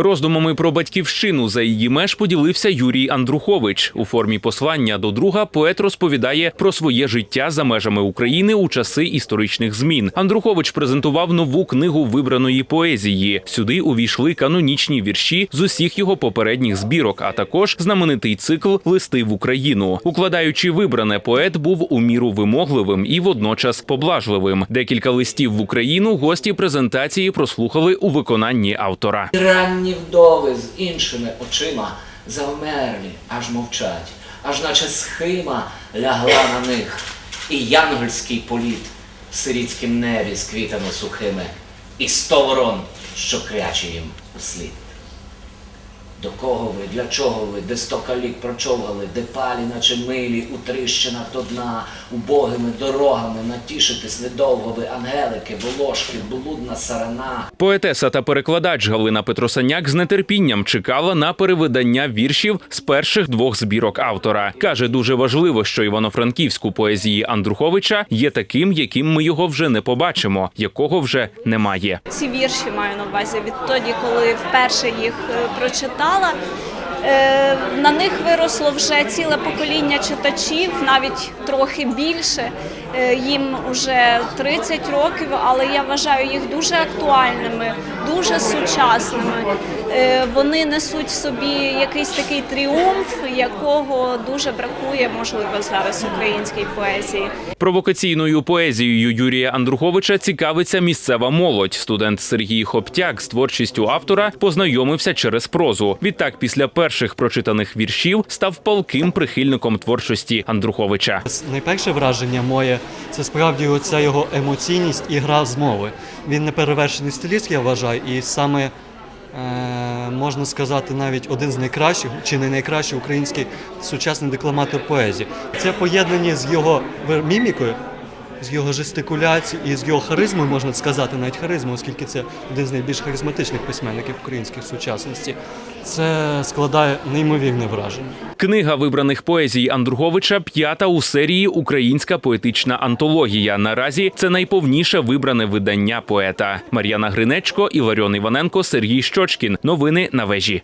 Роздумами про батьківщину за її меж поділився Юрій Андрухович. У формі послання до друга поет розповідає про своє життя за межами України у часи історичних змін. Андрухович презентував нову книгу вибраної поезії. Сюди увійшли канонічні вірші з усіх його попередніх збірок, а також знаменитий цикл Листи в Україну. Укладаючи вибране, поет був у міру вимогливим і водночас поблажливим. Декілька листів в Україну гості презентації прослухали у виконанні автора. І ранні вдови з іншими очима завмерлі, аж мовчать, аж наче схима лягла на них, і янгольський політ в сирітськім небі з квітами сухими, і сто ворон, що кряче їм услід. До кого ви, для чого ви, де сто калік прочовгали, де палі, наче милі, у тріщинах до дна, убогими дорогами натішитись недовго ви, ангелики, волошки, блудна сарана. Поетеса та перекладач Галина Петросаняк з нетерпінням чекала на перевидання віршів з перших двох збірок автора. каже, дуже важливо, що івано-франківську поезії Андруховича є таким, яким ми його вже не побачимо, якого вже немає. Ці вірші маю на увазі відтоді, коли вперше їх е, прочитала. Е, На них виросло вже ціле покоління читачів, навіть трохи більше. Е, Їм вже 30 років, але я вважаю їх дуже актуальними, дуже сучасними. Е, Вони несуть в собі якийсь такий тріумф, якого дуже бракує, можливо, зараз українській поезії. Провокаційною поезією Юрія Андруховича цікавиться місцева молодь. Студент Сергій Хоптяк з творчістю автора познайомився через прозу. Відтак, після перших прочитаних віршів, став палким прихильником творчості Андруховича. Найперше враження моє це справді оця його емоційність і гра з мови. Він не перевершений стиліст, я вважаю, і саме е, можна сказати навіть один з найкращих, чи не найкращий український сучасний декламатор поезії. Це поєднання з його мімікою, з його жестикуляцією і з його харизмою, можна сказати, навіть харизмою, оскільки це один з найбільш харизматичних письменників українських сучасності. Це складає неймовірне враження. Книга вибраних поезій Андруховича п'ята у серії Українська поетична антологія. Наразі це найповніше вибране видання поета. Мар'яна Гринечко, Іларіон Іваненко, Сергій Щочкін. Новини на вежі.